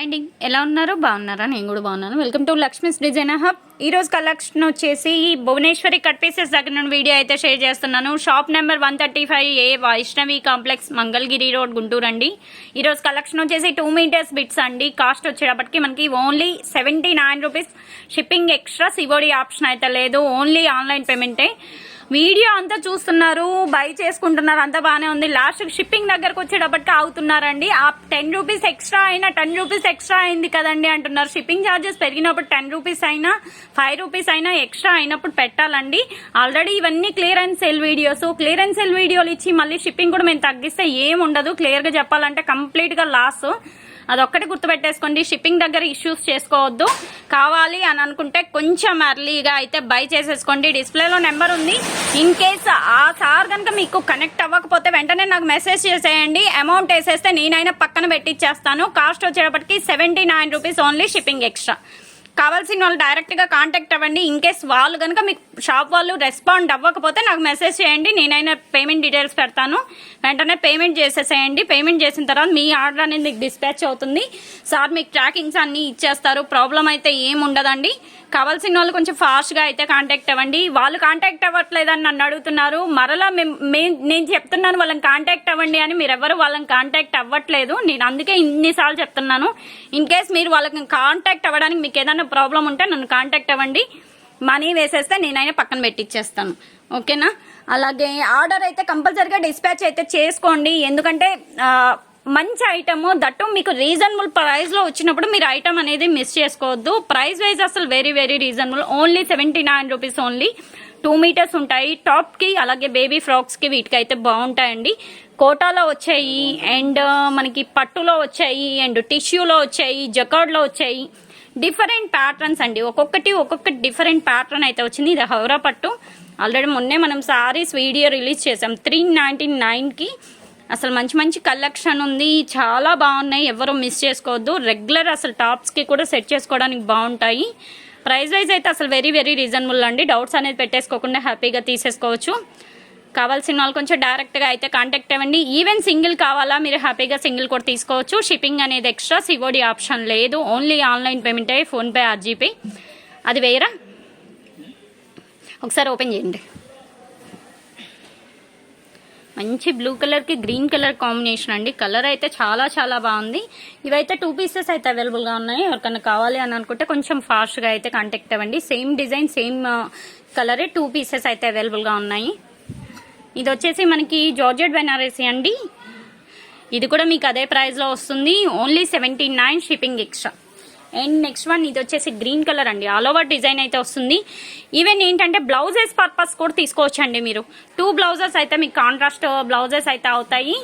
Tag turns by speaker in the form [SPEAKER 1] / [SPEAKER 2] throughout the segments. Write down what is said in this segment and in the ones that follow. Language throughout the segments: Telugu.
[SPEAKER 1] అండ్ ఎలా ఉన్నారు? బాగున్నారా? నేను కూడా బాగున్నాను. Welcome to Lakshmi's design hub ఈరోజు కలెక్షన్ వచ్చేసి భువనేశ్వరి కట్ పీసెస్ దగ్గర నుండి వీడియో అయితే షేర్ చేస్తున్నాను. Shop number one thirty five A Vaishnavi complex Mangalagiri road Guntur అండి ఈరోజు కలెక్షన్ వచ్చేసి టూ మీటర్స్ బిట్స్ అండి. కాస్ట్ వచ్చేటప్పటికి మనకి only seventy nine rupees shipping extra COD option అయితే లేదు. ఓన్లీ ఆన్లైన్ పేమెంటే వీడియో అంతా చూస్తున్నారు బై చేసుకుంటున్నారు అంతా బాగానే ఉంది. లాస్ట్ షిప్పింగ్ దగ్గరకు వచ్చేటప్పటికి ఆగుతున్నారండి. ఆ టెన్ రూపీస్ ఎక్స్ట్రా అయినా టెన్ రూపీస్ ఎక్స్ట్రా అయింది కదండి అంటున్నారు. షిప్పింగ్ ఛార్జెస్ పెరిగినప్పుడు టెన్ రూపీస్ అయినా ఫైవ్ రూపీస్ అయినా ఎక్స్ట్రా అయినప్పుడు పెట్టాలండి. ఆల్రెడీ ఇవన్నీ clearance sale videos clearance sale వీడియోలు ఇచ్చి మళ్ళీ షిప్పింగ్ కూడా మేము తగ్గిస్తే ఏం ఉండదు. క్లియర్గా చెప్పాలంటే కంప్లీట్గా లాస్ అదొక్కటి గుర్తుపెట్టేసుకోండి. షిప్పింగ్ దగ్గర ఇష్యూస్ చేసుకోవద్దు. కావాలి అని అనుకుంటే కొంచెం అర్లీగా అయితే బై చేసేసుకోండి. డిస్ప్లేలో నెంబర్ ఉంది. ఇన్ కేస్ ఆ సార్ కనుక మీకు కనెక్ట్ అవ్వకపోతే వెంటనే నాకు మెసేజ్ చేసేయండి. అమౌంట్ వేసేస్తే నేనైనా పక్కన పెట్టిచ్చేస్తాను. కాస్ట్ వచ్చేటప్పటికి seventy nine rupees only shipping extra కావాల్సిన వాళ్ళు డైరెక్ట్గా కాంటాక్ట్ అవ్వండి. ఇన్ కేస్ వాళ్ళు కనుక మీకు షాప్ వాళ్ళు రెస్పాండ్ అవ్వకపోతే నాకు మెసేజ్ చేయండి. నేనైనా పేమెంట్ డీటెయిల్స్ పెడతాను. వెంటనే పేమెంట్ చేసేసేయండి. పేమెంట్ చేసిన తర్వాత మీ ఆర్డర్ అనేది మీకు డిస్పాచ్ అవుతుంది. సార్ మీకు ట్రాకింగ్స్ అన్నీ ఇచ్చేస్తారు. ప్రాబ్లం అయితే ఏం ఉండదండి కావాల్సిన వాళ్ళు కొంచెం ఫాస్ట్గా అయితే కాంటాక్ట్ అవ్వండి. వాళ్ళు కాంటాక్ట్ అవ్వట్లేదని నన్ను అడుగుతున్నారు. మరలా మేము నేను చెప్తున్నాను వాళ్ళని కాంటాక్ట్ అవ్వండి అని మీరు ఎవరు వాళ్ళని కాంటాక్ట్ అవ్వట్లేదు. నేను అందుకే ఇన్నిసార్లు చెప్తున్నాను. ఇన్ కేస్ మీరు వాళ్ళకి కాంటాక్ట్ అవ్వడానికి మీకు ఏదైనా ప్రాబ్లం ఉంటే నన్ను కాంటాక్ట్ అవ్వండి. మనీ వేసేస్తే నేనైనా పక్కన పెట్టిచ్చేస్తాను. ఓకేనా? అలాగే ఆర్డర్ అయితే కంపల్సరీగా డిస్పాచ్ అయితే చేసుకోండి. ఎందుకంటే మంచి ఐటమ్ దట్టు మీకు రీజనబుల్ ప్రైస్లో వచ్చినప్పుడు మీరు ఐటమ్ అనేది మిస్ చేసుకోవద్దు. ప్రైస్ వైజ్ అసలు very very reasonable only seventy nine rupees only two metres ఉంటాయి టాప్కి అలాగే బేబీ ఫ్రాక్స్కి వీటికి అయితే బాగుంటాయండి. కోటాలో వచ్చాయి. అండ్ uh, మనకి పట్టులో వచ్చాయి. అండ్ టిష్యూలో వచ్చాయి. జకార్డ్లో వచ్చాయి. డిఫరెంట్ ప్యాటర్న్స్ అండి. ఒక్కొక్కటి ఒక్కొక్కటి డిఫరెంట్ ప్యాటర్న్ అయితే వచ్చింది. ఇది హౌరా పట్టు. ఆల్రెడీ మొన్నే మనం సారీస్ వీడియో రిలీజ్ చేసాం త్రీ నైంటీ నైన్కి అసలు మంచి మంచి కలెక్షన్ ఉంది. చాలా బాగున్నాయి. ఎవరు మిస్ చేసుకోవద్దు. రెగ్యులర్ అసలు టాప్స్కి కూడా సెట్ చేసుకోవడానికి బాగుంటాయి. ప్రైస్ వైజ్ అయితే అసలు వెరీ వెరీ రీజనబుల్ అండి. డౌట్స్ అనేది పెట్టేసుకోకుండా హ్యాపీగా తీసేసుకోవచ్చు. కావాల్సిన వాళ్ళు కొంచెం డైరెక్ట్గా అయితే కాంటాక్ట్ అవ్వండి. ఈవెన్ సింగిల్ కావాలా మీరు హ్యాపీగా సింగిల్ కూడా తీసుకోవచ్చు. షిప్పింగ్ అనేది ఎక్స్ట్రా సివోడి ఆప్షన్ లేదు. ఓన్లీ ఆన్లైన్ పేమెంట్ అయ్యి ఫోన్పే ఆర్జీపే అది వేయరా? ఒకసారి ఓపెన్ చేయండి. మంచి బ్లూ కలర్కి గ్రీన్ కలర్ కాంబినేషన్ అండి. కలర్ అయితే చాలా చాలా బాగుంది. ఇవైతే టూ పీసెస్ అయితే అవైలబుల్గా ఉన్నాయి. ఎవరికైనా కావాలి అని అనుకుంటే కొంచెం ఫాస్ట్గా అయితే కాంటాక్ట్ అవ్వండి. సేమ్ డిజైన్ సేమ్ కలరే టూ పీసెస్ అయితే అవైలబుల్గా ఉన్నాయి. ఇది వచ్చేసి మనకి జార్జెట్ బెనారసీ అండి. ఇది కూడా మీకు అదే ప్రైస్లో వస్తుంది. Only seventy nine shipping extra and next one ఇది వచ్చేసి గ్రీన్ కలర్ అండి. ఆల్ ఓవర్ డిజైన్ అయితే వస్తుంది. ఈవెన్ ఏంటంటే బ్లౌజెస్ పర్పస్ కూడా తీసుకోవచ్చండి మీరు. టూ బ్లౌజెస్ అయితే మీకు కాంట్రాస్ట్ బ్లౌజెస్ అయితే అవుతాయి.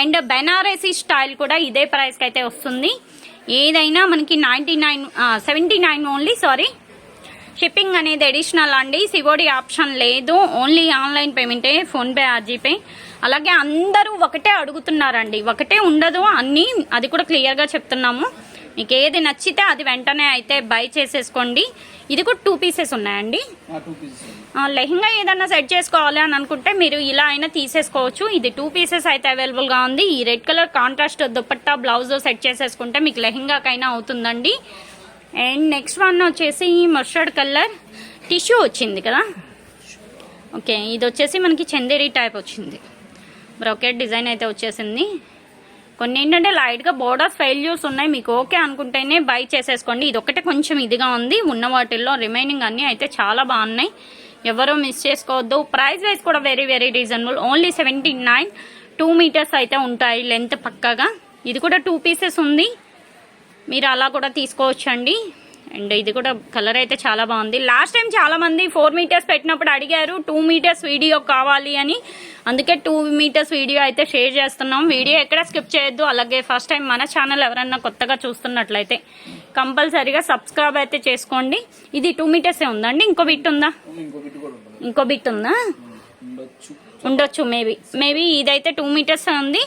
[SPEAKER 1] అండ్ బెనారసీ స్టైల్ కూడా ఇదే ప్రైస్కి అయితే వస్తుంది. ఏదైనా మనకి ninety nine seventy nine only sorry shipping అనేది అడిషనల్ అండి. సివోడి ఆప్షన్ లేదు. ఓన్లీ ఆన్లైన్ పేమెంటే ఫోన్పే ఆర్జీపే అలాగే అందరూ ఒకటే అడుగుతున్నారండి. ఒకటే ఉండదు అన్నీ అది కూడా క్లియర్గా చెప్తున్నాము. మీకు ఏది నచ్చితే అది వెంటనే అయితే బై చేసేసుకోండి. ఇది కూడా టూ పీసెస్ ఉన్నాయండి. లెహంగా ఏదన్నా సెట్ చేసుకోవాలి అని అనుకుంటే మీరు ఇలా అయినా తీసేసుకోవచ్చు. ఇది టూ పీసెస్ అయితే అవైలబుల్గా ఉంది. ఈ red colour contrast dupatta blouse set చేసేసుకుంటే మీకు లెహంగాకైనా అవుతుందండి. అండ్ నెక్స్ట్ వన్ వచ్చేసి మస్టర్డ్ కలర్ టిష్యూ వచ్చింది కదా? ఓకే ఇది వచ్చేసి మనకి చందేరి టైప్ వచ్చింది. బ్రొకెట్ డిజైన్ అయితే వచ్చేసింది. కొన్ని ఏంటంటే లైట్గా బోర్డర్స్ ఫెయిల్యూర్స్ ఉన్నాయి. మీకు ఓకే అనుకుంటేనే బై చేసేసుకోండి. ఇది ఒకటే కొంచెం ఇదిగా ఉంది. ఉన్న వాటిల్లో రిమైనింగ్ అన్నీ అయితే చాలా బాగున్నాయి. ఎవరో మిస్ చేసుకోవద్దు. ప్రైస్ వైజ్ కూడా very very reasonable only seventy nine two metres అయితే ఉంటాయి లెంత్ పక్కగా. ఇది కూడా టూ పీసెస్ ఉంది. మీరు అలా కూడా తీసుకోవచ్చు అండి ఇది కూడా కలర్ అయితే చాలా బాగుంది. లాస్ట్ టైం చాలా మంది ఫోర్ మీటర్స్ పెట్టినప్పుడు అడిగారు టూ మీటర్స్ వీడియో కావాలి అని. అందుకే టూ మీటర్స్ వీడియో అయితే షేర్ చేస్తున్నాం. వీడియో ఎక్కడ స్కిప్ చేయొద్దు. అలాగే ఫస్ట్ టైం మన ఛానల్ ఎవరైనా కొత్తగా చూస్తున్నట్లయితే కంపల్సరీగా సబ్స్క్రైబ్ అయితే చేసుకోండి. ఇది టూ మీటర్సే ఉందండి? ఇంకో బిట్ ఉందా?
[SPEAKER 2] ఇంకో బిట్
[SPEAKER 1] ఉందా?
[SPEAKER 2] ఉండొచ్చు
[SPEAKER 1] మేబీ మేబీ ఇదైతే టూ మీటర్స్ ఉంది.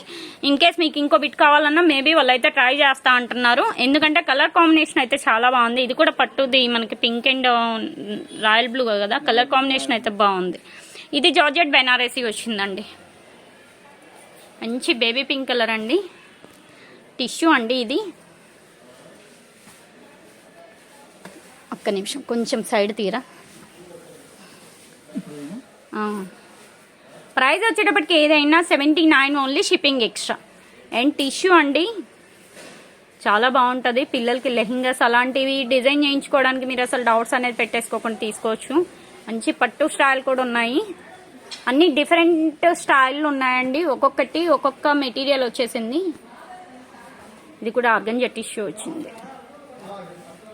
[SPEAKER 1] ఇన్ కేస్ మీకు ఇంకో బిట్ కావాలన్నా మేబీ వాళ్ళు అయితే ట్రై చేస్తా అంటున్నారు. ఎందుకంటే కలర్ కాంబినేషన్ అయితే చాలా బాగుంది. ఇది కూడా పట్టుది మనకి పింక్ అండ్ రాయల్ బ్లూ కదా. కలర్ కాంబినేషన్ అయితే బాగుంది. ఇది జార్జెట్ బెనారసీ వచ్చిందండి. మంచి బేబీ పింక్ కలర్ అండి. టిష్యూ అండి ఇది. ఒక్క నిమిషం కొంచెం సైడ్ తీరా. ప్రైస్ వచ్చేటప్పటికి ఏదైనా seventy nine only shipping extra. And tissue అండి చాలా బాగుంటుంది. పిల్లలకి లెహింగాస్ అలాంటివి డిజైన్ చేయించుకోవడానికి మీరు అసలు డౌట్స్ అనేది పెట్టేసుకోకుండా తీసుకోవచ్చు. మంచి పట్టు స్టైల్ కూడా ఉన్నాయి. అన్ని డిఫరెంట్ స్టైల్ ఉన్నాయండి. ఒక్కొక్కటి ఒక్కొక్క మెటీరియల్ వచ్చేసింది. ఇది కూడా ఆర్గంజా టిష్యూ వచ్చింది.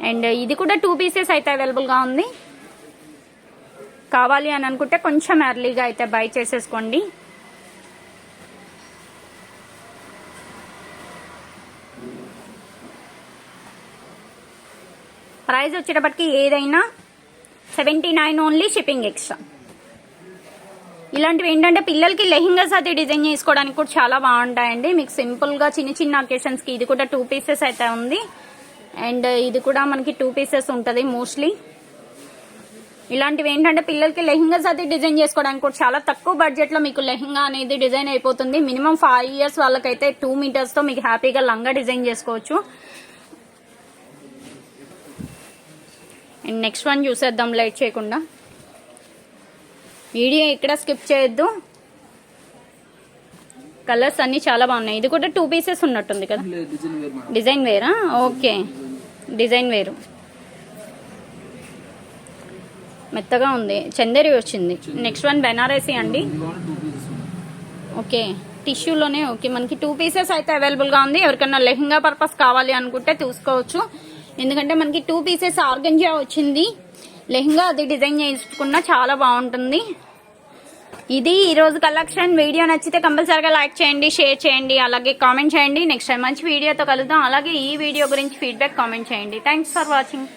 [SPEAKER 1] అండ్ ఇది కూడా టూ పీసెస్ అయితే అవైలబుల్గా ఉంది. కావాలి అని అనుకుంటే కొంచెం ఎర్లీగా అయితే బై చేసేసుకోండి. ప్రైస్ వచ్చేటప్పటికి ఏదైనా seventy nine only shipping extra ఇలాంటివి ఏంటంటే పిల్లలకి లెహింగాస్ అది డిజైన్ చేసుకోవడానికి కూడా చాలా బాగుంటాయండి. మీకు సింపుల్గా చిన్న చిన్న అకేషన్స్కి ఇది కూడా టూ పీసెస్ అయితే ఉంది. అండ్ ఇది కూడా మనకి టూ పీసెస్ ఉంటుంది మోస్ట్లీ ఇలాంటివి ఏంటంటే పిల్లలకి లెహింగాస్ అది డిజైన్ చేసుకోవడానికి కూడా చాలా తక్కువ బడ్జెట్లో మీకు లెహింగా అనేది డిజైన్ అయిపోతుంది. మినిమం ఫైవ్ ఇయర్స్ వాళ్ళకైతే టూ మీటర్స్తో మీకు హ్యాపీగా లంగా డిజైన్ చేసుకోవచ్చు. అండ్ నెక్స్ట్ వన్ చూసేద్దాం లైట్ చేయకుండా. వీడియో ఇక్కడ స్కిప్ చేయొద్దు. కలర్స్ అన్ని చాలా బాగున్నాయి. ఇది కూడా టూ పీసెస్ ఉన్నట్టుంది కదా?
[SPEAKER 2] డిజైన్ వేరా
[SPEAKER 1] ఓకే డిజైన్ వేరు. మెత్తగా ఉంది. చందేరి వచ్చింది. నెక్స్ట్ వన్ బెనారసీ అండి. ఓకే టిష్యూలోనే ఓకే మనకి టూ పీసెస్ అయితే అవైలబుల్గా ఉంది. ఎవరికైనా లెహంగా పర్పస్ కావాలి అనుకుంటే చూసుకోవచ్చు ఎందుకంటే మనకి టూ పీసెస్ ఆర్గంజా వచ్చింది. లెహంగా అది డిజైన్ చేసుకున్నా చాలా బాగుంటుంది. ఇది ఈరోజు కలెక్షన్ వీడియో నచ్చితే కంపల్సరీగా లైక్ చేయండి షేర్ చేయండి అలాగే కామెంట్ చేయండి. నెక్స్ట్ టైం మంచి వీడియోతో కలుద్దాం. అలాగే ఈ వీడియో గురించి ఫీడ్బ్యాక్ కామెంట్ చేయండి. Thanks for watching